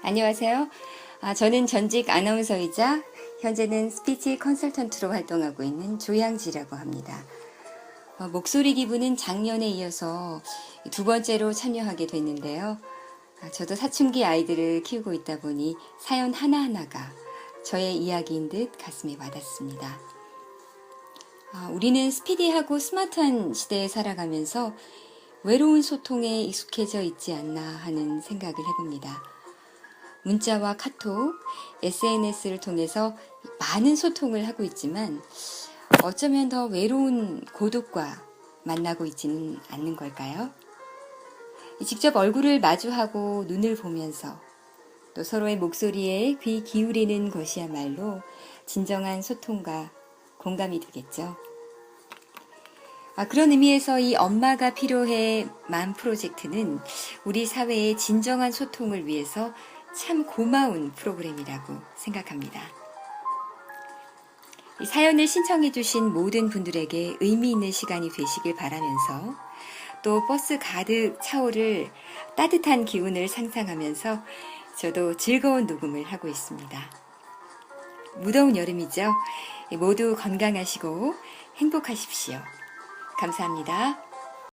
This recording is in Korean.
안녕하세요. 아, 저는 전직 아나운서이자 현재는 스피치 컨설턴트로 활동하고 있는 조양지라고 합니다. 어, 목소리 기부는 작년에 이어서 두 번째로 참여하게 됐는데요. 아, 저도 사춘기 아이들을 키우고 있다 보니 사연 하나하나가 저의 이야기인 듯 가슴에 와닿습니다. 아, 우리는 스피디하고 스마트한 시대에 살아가면서 외로운 소통에 익숙해져 있지 않나 하는 생각을 해봅니다. 문자와 카톡, SNS를 통해서 많은 소통을 하고 있지만 어쩌면 더 외로운 고독과 만나고 있지는 않는 걸까요? 직접 얼굴을 마주하고 눈을 보면서 또 서로의 목소리에 귀 기울이는 것이야말로 진정한 소통과 공감이 되겠죠. 아, 그런 의미에서 이 엄마가 필요해 만 프로젝트는 우리 사회의 진정한 소통을 위해서 참 고마운 프로그램이라고 생각합니다. 이 사연을 신청해주신 모든 분들에게 의미 있는 시간이 되시길 바라면서 또 버스 가득 차오를 따뜻한 기운을 상상하면서 저도 즐거운 녹음을 하고 있습니다. 무더운 여름이죠. 모두 건강하시고 행복하십시오. 감사합니다.